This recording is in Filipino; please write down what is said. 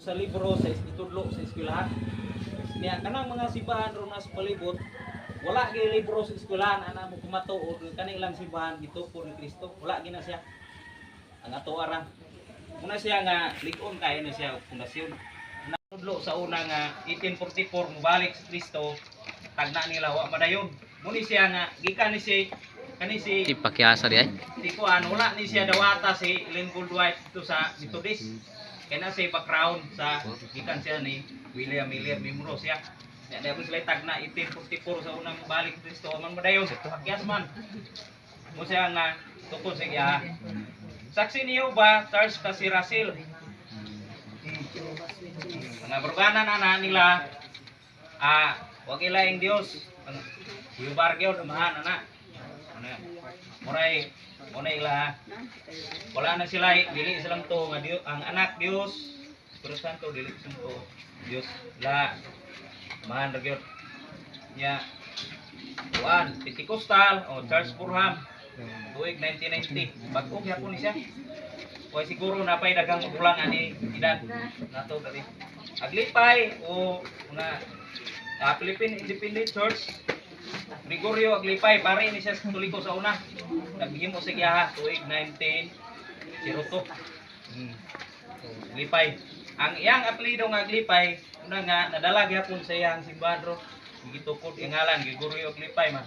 sa libro sa itudlo sa eskwelahan. Niya kanang mga simbahan ro nas palibot wala gyud libro sa eskwelahan ana mo kumatuod kani ilang simbahan gitupo ni Kristo. Wala gyud na siya. Ang ato ara. Muna siya nga lig-on kay na siya pundasyon. Natudlo sa una nga 1844 mubalik si Kristo tagna nila wa madayon. Muni siya nga gikan ni si kani si Di pakiasa di ay. Ko ano, wala ni siya dawata si Lincoln Dwight dito sa Methodist. Kaya siya background sa gikan siya ni William Miller Mimro siya. Ya dapat sila tag na 1844 sa unang balik Kristo man madayon. Pakyas man. Mo siya nga tukod sa iya. Saksi niyo ba Charles kasi Russell? Mga berbanan na nila ah wag ilaing Dios. Yung bargyo dumahan ana. Ano? Muray, muna ila wala na sila dili silang to nga Dios ang anak Dios. Espiritu Santo dili silang to. Dios la. Man ra gyud nya. Juan Pentecostal o Charles Furham tuig 1990 bag-o gyapon ni siya. Kaya siguro napay dagang ulang ani edad. Nato dali. Aglipay o mga ah, Philippine Independent Church Gregorio Aglipay, pare ni siya tuliko sa una. Nagbigyan mo sa giyaha tuig 1902. Hmm. Aglipay. Ang iyang apelido nga Aglipay, una nga nadala gyapon sa iyang simbahan ro. Gitukod ang ngalan Gregorio Aglipay man.